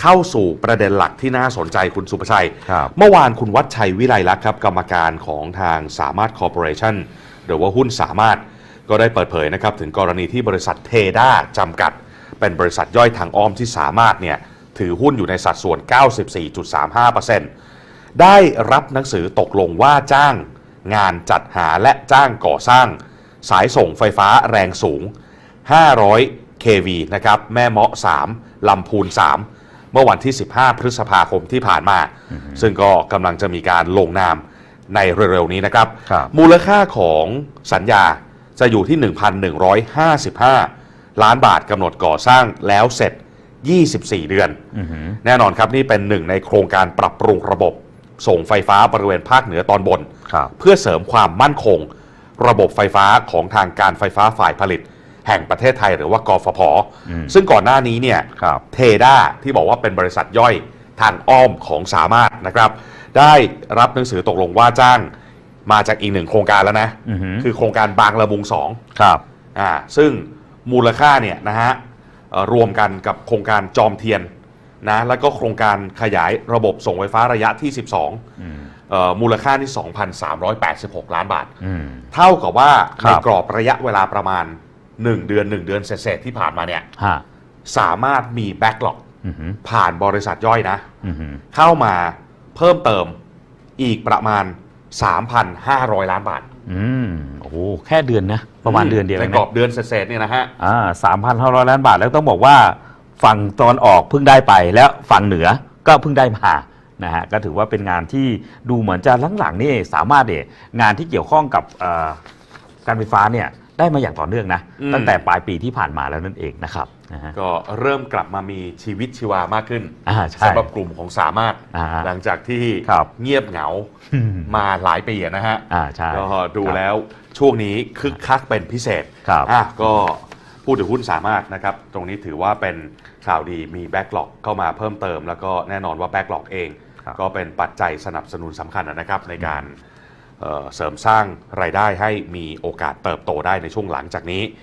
เข้าสู่ประเด็นหลักที่น่าสนใจคุณสุภชัย ครับ เมื่อวานคุณวัชชัยวิไลลักษณ์ครับกรรมการของทางสามารถคอร์ปอเรชั่นหรือว่าหุ้นสามารถก็ได้เปิดเผยนะครับถึงกรณีที่บริษัทเทด้าจำกัด เป็นบริษัทย่อยทางอ้อมที่สามารถเนี่ยถือหุ้นอยู่ในสัดส่วน 94.35%ได้รับหนังสือตกลงว่าจ้างงานจัดหาและจ้างก่อสร้าง สายส่งไฟฟ้าแรงสูง 500 kV นะครับแม่เมาะ 3 ลำพูน 3 เมื่อวันที่ 15 พฤษภาคมที่ผ่านมา ซึ่งก็กำลังจะมีการลงนามในเร็วๆนี้นะครับครับมูลค่าของสัญญาจะอยู่ที่ 1,155 ล้านบาทกำหนดก่อสร้างแล้วเสร็จ 24 เดือนอือหือแน่นอนครับนี่เป็นหนึ่งในโครงการปรับปรุงระบบ ส่งไฟฟ้าบริเวณภาคเหนือตอนบนครับเพื่อเสริมความมั่นคง ระบบไฟฟ้าของทางการไฟฟ้าฝ่ายผลิต แห่งประเทศไทยหรือว่ากฟผอืมซึ่งก่อนหน้านี้เนี่ยครับเทด้าที่บอกว่าเป็นบริษัทย่อยทางอ้อมของสามารถนะครับ ได้รับหนังสือตกลงว่าจ้างมาจากอีกหนึ่งโครงการแล้วนะอือหือคือโครงการบางละมุงสองครับอ่าซึ่งมูลค่าเนี่ยนะฮะเอ่อรวมกันกับโครงการจอมเทียนนะแล้วก็โครงการขยายระบบส่งไฟฟ้าระยะที่ 12อืมเอ่อมูลค่าที่ 2,386 ล้านบาทอืมเท่ากับว่าครัในบกรอบระยะเวลาประมาณ 1 เดือน 1 เดือนเศษๆที่ผ่านมาเนี่ยฮะสามารถมีแบ็กหลอกอือหือผ่านบริษัทย่อยนะ อือหือเข้ามาเพิ่มเติมอีกประมาณ 3,500 ล้านบาทอืมโอ้โหแค่เดือนนะ ประมาณเดือนเดียวในเองกรอนะบเดือนเศษๆเนี่ยนะฮะ อ่าสามพันห้าร้อยล้านบาทแล้วต้องบอกว่า ฝั่งตอนออกเพิ่งได้ไปแล้วฝั่งเหนือก็เพิ่งได้มานะฮะก็ถือว่าเป็นงานที่ดูเหมือนจะหลังๆนี่สามารถเนี่ยงานที่เกี่ยวข้องกับเอ่อการไฟฟ้าเนี่ย ได้มาอย่างต่อเนื่องนะ อืม ตั้งแต่ปลายปีที่ผ่านมาแล้วนั่นเองนะครับนะฮะ ก็เริ่มกลับมามีชีวิตชีวามากขึ้นอ่าใช่สำหรับกลุ่มของสามารถ อ่าหลังจากที่ครับ เงียบเหงามาหลายปีอะนะฮะ อ่าใช่ ก็ดูครับแล้วช่วงนี้คึกคักเป็นพิเศษครับอะก็พูดถึงหุ้นสามารถนะครับ ตรงนี้ถือว่าเป็นข่าวดีมีแบ็กหลอกเข้ามาเพิ่มเติม แล้วก็แน่นอนว่าแบ็กหลอกเอง ครับก็เป็นปัจจัยสนับสนุนสำคัญนะครับในการ เสริมสร้างรายได้ให้มีโอกาสเติบโตได้ในช่วงหลังจากนี้